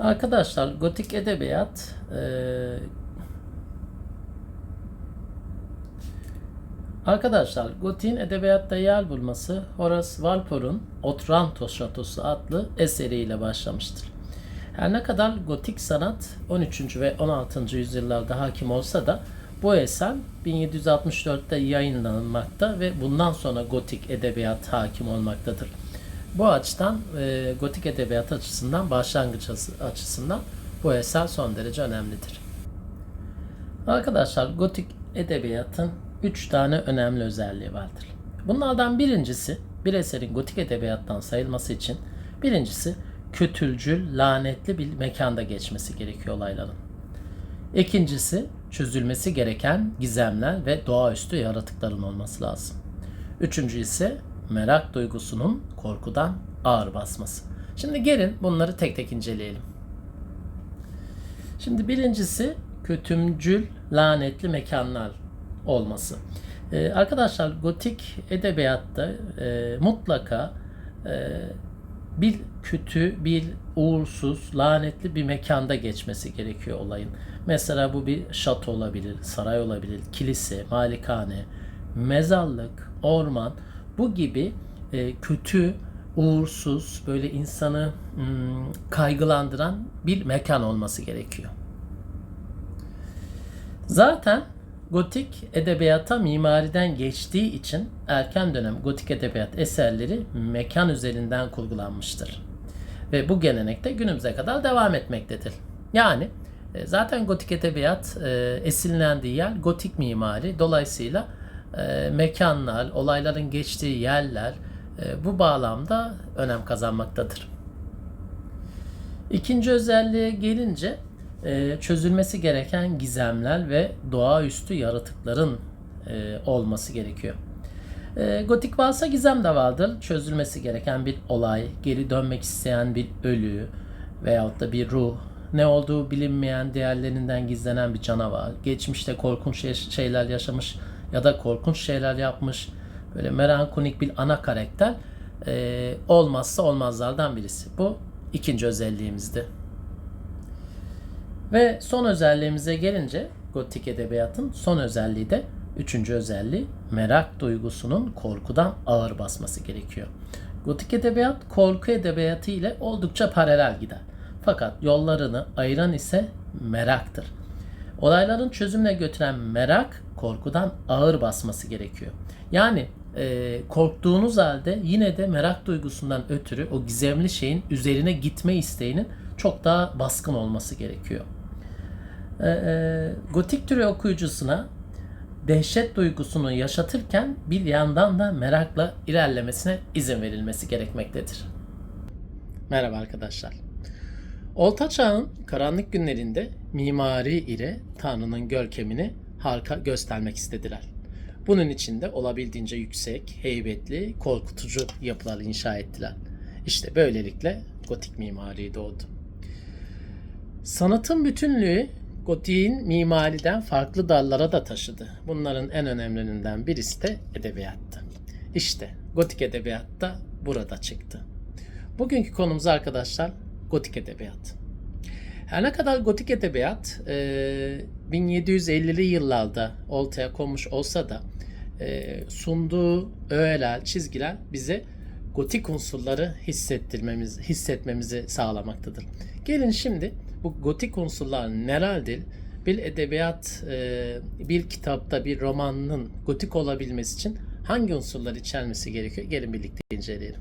Arkadaşlar gotik edebiyat e, Arkadaşlar gotiğin edebiyatta yer bulması Horace Walpole'un Otranto Şatosu adlı eseriyle başlamıştır. Her ne kadar gotik sanat 13. ve 16. yüzyıllarda hakim olsa da bu eser 1764'te yayınlanmakta ve bundan sonra gotik edebiyat hakim olmaktadır. Bu açıdan e, gotik edebiyat açısından başlangıç açı- açısından bu eser son derece önemlidir. Arkadaşlar gotik edebiyatın 3 tane önemli özelliği vardır. Bunlardan birincisi bir eserin gotik edebiyattan sayılması için birincisi kötülcül, lanetli bir mekanda geçmesi gerekiyor olayların. İkincisi çözülmesi gereken gizemler ve doğaüstü yaratıkların olması lazım. Üçüncü ise merak duygusunun korkudan ağır basması. Şimdi gelin bunları tek tek inceleyelim. Şimdi birincisi kötümcül, lanetli mekanlar olması. Ee, arkadaşlar gotik edebiyatta e, mutlaka e, bir kötü, bir uğursuz, lanetli bir mekanda geçmesi gerekiyor olayın. Mesela bu bir şato olabilir, saray olabilir, kilise, malikane, mezarlık, orman bu gibi e, kötü, uğursuz, böyle insanı hmm, kaygılandıran bir mekan olması gerekiyor. Zaten gotik edebiyata mimariden geçtiği için erken dönem gotik edebiyat eserleri mekan üzerinden kurgulanmıştır. Ve bu gelenek de günümüze kadar devam etmektedir. Yani e, zaten gotik edebiyat e, esinlendiği yer gotik mimari. Dolayısıyla e, mekanlar, olayların geçtiği yerler e, bu bağlamda önem kazanmaktadır. İkinci özelliğe gelince e, çözülmesi gereken gizemler ve doğaüstü yaratıkların e, olması gerekiyor. E, Gotik varsa gizem de vardır. Çözülmesi gereken bir olay, geri dönmek isteyen bir ölü veyahut da bir ruh, ne olduğu bilinmeyen değerlerinden gizlenen bir canavar, geçmişte korkunç şey- şeyler yaşamış ya da korkunç şeyler yapmış, böyle melankolik bir ana karakter e, olmazsa olmazlardan birisi. Bu ikinci özelliğimizdi. Ve son özelliğimize gelince gotik edebiyatın son özelliği de üçüncü özelliği merak duygusunun korkudan ağır basması gerekiyor. Gotik edebiyat korku edebiyatı ile oldukça paralel gider. Fakat yollarını ayıran ise meraktır. Olayların çözümüne götüren merak korkudan ağır basması gerekiyor. Yani e, korktuğunuz halde yine de merak duygusundan ötürü o gizemli şeyin üzerine gitme isteğinin çok daha baskın olması gerekiyor. E, e, gotik türü okuyucusuna dehşet duygusunu yaşatırken bir yandan da merakla ilerlemesine izin verilmesi gerekmektedir. Merhaba arkadaşlar. Olta Çağ'ın karanlık günlerinde mimari ile Tanrı'nın görkemini harika göstermek istediler. Bunun için de olabildiğince yüksek, heybetli, korkutucu yapılar inşa ettiler. İşte böylelikle gotik mimari doğdu. Sanatın bütünlüğü gotiğin mimariden farklı dallara da taşıdı. Bunların en önemlilerinden birisi de edebiyattı. İşte gotik edebiyat da burada çıktı. Bugünkü konumuz arkadaşlar gotik edebiyat. Her ne kadar gotik edebiyat e, 1750'li yıllarda ortaya konmuş olsa da e, sunduğu öğeler, çizgiler bize gotik unsurları hissettirmemiz, hissetmemizi sağlamaktadır. Gelin şimdi bu gotik unsurlar nelerdir? Bir edebiyat, e, bir kitapta, bir romanın gotik olabilmesi için hangi unsurlar içermesi gerekiyor? Gelin birlikte inceleyelim.